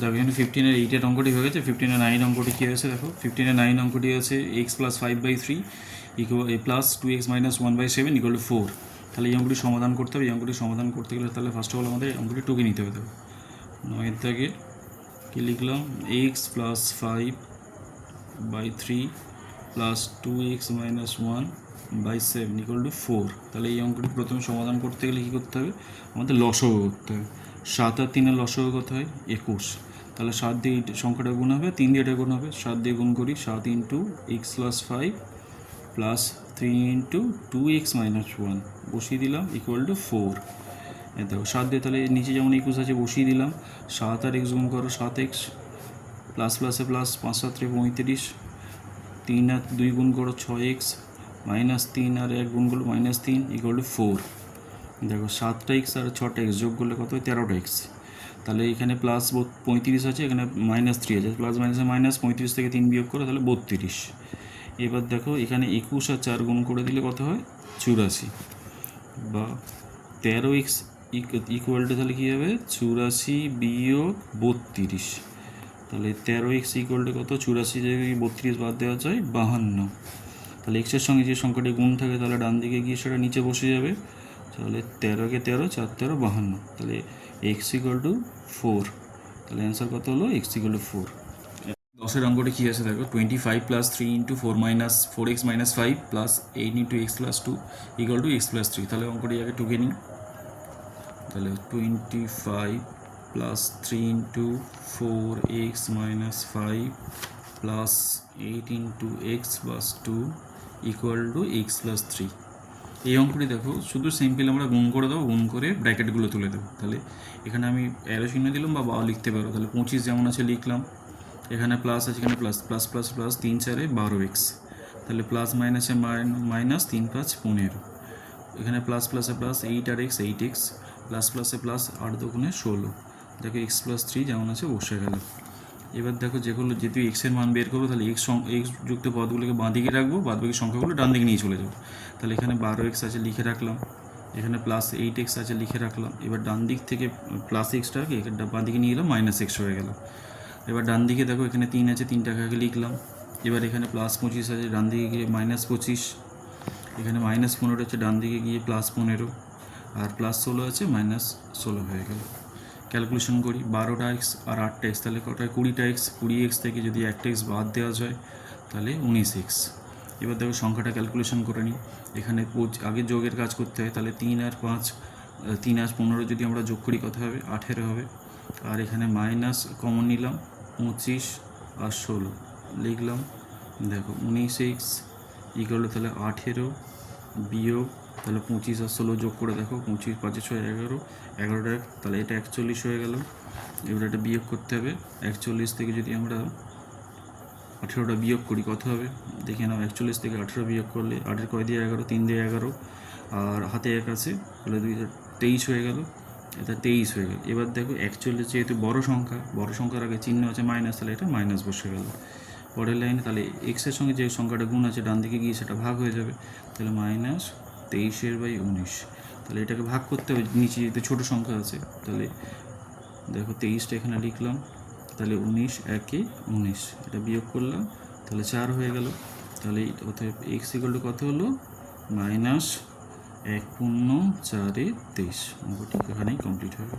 দেখো, এখানে ফিফটিনের এইটের অঙ্কটি হয়ে গেছে ফিফটিনের নাইন অঙ্কটি কী হয়েছে দেখো? ফিফটিনের নাইন অঙ্কটি আছে x plus five by three plus two x minus one by seven equal to four তাহলে এই অঙ্কটি সমাধান করতে হবে, এই অঙ্কটি সমাধান করতে গেলে তাহলে ফার্স্ট অফ অল আমাদের অঙ্কটি টুকে নিতে হবে নয়ের দাগে কী লিখলাম? X plus five by three plus two x minus one by seven equal to four তাহলে এই অঙ্কটি প্রথমে সমাধান করতে গেলে কী করতে হবে? আমাদের লসও করতে হবে। সাত আর তিনের লসও কত হয় একুশ। তাহলে সাত দিয়ে সংখ্যাটা গুণ হবে, তিন দিয়ে এটা গুণ হবে, সাত দিয়ে গুণ করি, সাত into x plus five plus three into two x minus one, বসিয়ে দিলাম ইকুয়াল টু ফোর দেখো, সাত দিয়ে তাহলে নিচে যেমন একুশ আছে বসিয়ে দিলাম, সাত আর এক্স গুণ করো সাত এক্স প্লাস প্লাসে প্লাস পাঁচ সাতরে পঁয়ত্রিশ, তিন আর দুই গুণ করো ছয় এক্স মাইনাস তিন আর এক গুণ করল মাইনাস তিন ইকুয়াল টু ফোর দেখো, সাতটা এক্স আর ছটা এক্স যোগ করলে কত তেরোটা এক্স তাহলে এখানে প্লাস পঁয়ত্রিশ আছে, এখানে মাইনাস থ্রি আছে। প্লাস মাইনাসে মাইনাস পঁয়ত্রিশ থেকে তিন বিয়োগ করো, তাহলে বত্রিশ। এবার দেখো, এখানে একুশ আর চার গুণ করে দিলে কত হয়? চুরাশি। বা তেরো এক্স ইকুয়াল টু তাহলে কী হবে? চুরাশি বিয়োগ বত্রিশ। তাহলে তেরো এক্স ইকুয়াল টু কত? চুরাশি থেকে বত্রিশ বাদ দেওয়া যায়, বাহান্ন। তাহলে এক্সের সঙ্গে যে সংখ্যাটি গুণ থাকে, তাহলে ডান দিকে গিয়ে সেটা নিচে বসে যাবে। তাহলে তেরোকে তেরো, চার, তেরো, বাহান্ন। তাহলে এক্স ইকুয়াল টু ফোর তাহলে অ্যান্সার কত হলো? এক্স ইকুয়াল টু ফোর দশের অঙ্কটি কী আছে দেখো? Twenty five plus three into four minus four x minus five plus eight into x plus two equal to x plus three তাহলে অঙ্কটি আগে টুকে নিই। তাহলে twenty five plus three into four x minus five plus eight into x plus two equal to x plus three এই অঙ্কটি দেখো, শুধু সিম্পল আমরা গুণ করে দেবো, গুণ করে ব্র্যাকেটগুলো তুলে দেবো। তাহলে এখানে আমি অ্যারো চিহ্ন দিলাম, বা বা লিখতে পারো। তাহলে পঁচিশ যেমন আছে লিখলাম। এখানে প্লাস আছে, এখানে প্লাস প্লাস প্লাস প্লাস তিন চারে বারো এক্স তাহলে প্লাস মাইনাসে মাইনাস তিন পাঁচ পনেরো। এখানে প্লাস প্লাসে প্লাস এইট আর এক্স এইট এক্স প্লাস প্লাসে প্লাস আট দোকানে ষোলো। দেখো এক্স প্লাস থ্রি যেমন আছে বসে গেল। এবার দেখো যেগুলো যেহেতু এক্সের মান বের করব, তাহলে এক্স এক্স যুক্ত পদগুলোকে বাঁ দিকে রাখব বাদ বাকি সংখ্যাগুলো ডান দিকে নিয়ে চলে যাব। তাহলে এখানে বারো এক্স আছে লিখে রাখলাম, এখানে প্লাস এইট এক্স আছে লিখে রাখলাম, এবার ডান দিক থেকে প্লাস এক্সটাকে বাঁ দিকে নিয়ে এলাম মাইনাস এক্স হয়ে গেল। এবার ডান দিকে দেখো এখানে তিন আছে, তিন টাকাকে লিখলাম, এবার এখানে প্লাস পঁচিশ আছে, ডান দিকে গিয়ে মাইনাস পঁচিশ, এখানে মাইনাস পনেরো আছে ডান দিকে গিয়ে প্লাস পনেরো, আর প্লাস ষোলো আছে মাইনাস ষোলো হয়ে গেল। ক্যালকুলেশন করি, বারোটা এক্স আর আটটা এক্স, তাহলে কটায়? কুড়িটা এক্স, কুড়ি এক্স থেকে যদি একটা এক্স বাদ দেওয়া যায়, তাহলে উনিশ এক্স। এবার দেখো সংখ্যাটা ক্যালকুলেশন করে নিই। এখানে আগে যোগের কাজ করতে হয়, তাহলে তিন আর পাঁচ তিন আর পনেরো যদি আমরা যোগ করি কত হবে? আঠেরো হবে। আর এখানে মাইনাস কমন নিলাম, পঁচিশ আর ষোলো। লিখলাম, দেখো উনিশ এক্স ইকুয়াল তাহলে আঠেরো বিয়োগ, তাহলে পঁচিশ আর ষোলো যোগ করে দেখো, পঁচিশ, পাঁচে, ছয়, এগারো। এগারোটা তাহলে এটা একচল্লিশ হয়ে গেল। এবার এটা বিয়োগ করতে হবে। একচল্লিশ থেকে যদি আমরা আঠেরোটা বিয়োগ করি, কত হবে? দেখে নাও, একচল্লিশ থেকে আঠেরো বিয়োগ করলে আটের কয় দিয়ে এগারো? তিন দিয়ে এগারো। আর হাতে এক আছে, তাহলে দুই তেইশ হয়ে গেল। এটা তেইশ হয়ে গেল। এবার দেখো, একচল্লিশ যেহেতু বড় সংখ্যা, বড় সংখ্যার আগে চিহ্ন আছে, মাইনাস, তাহলে এটা মাইনাস বসে গেল। পরের লাইনে তাহলে এক্সের সঙ্গে যে সংখ্যাটা গুণ আছে, ডান দিকে গিয়ে সেটা ভাগ হয়ে যাবে। তাহলে মাইনাস তেইশের বাই উনিশ। তাহলে এটাকে ভাগ করতে হবে, নিচে যেহেতু ছোটো সংখ্যা আছে, তাহলে দেখো তেইশটা এখানে লিখলাম। তাহলে উনিশ, একে উনিশ। এটা বিয়োগ করলাম, তাহলে চার হয়ে গেল। তাহলে অতএব এক্স ইকুয়াল টু কত হলো? মাইনাস এক পূর্ণ চারে তেইশ। অঙ্কটি এখানেই কমপ্লিট হবে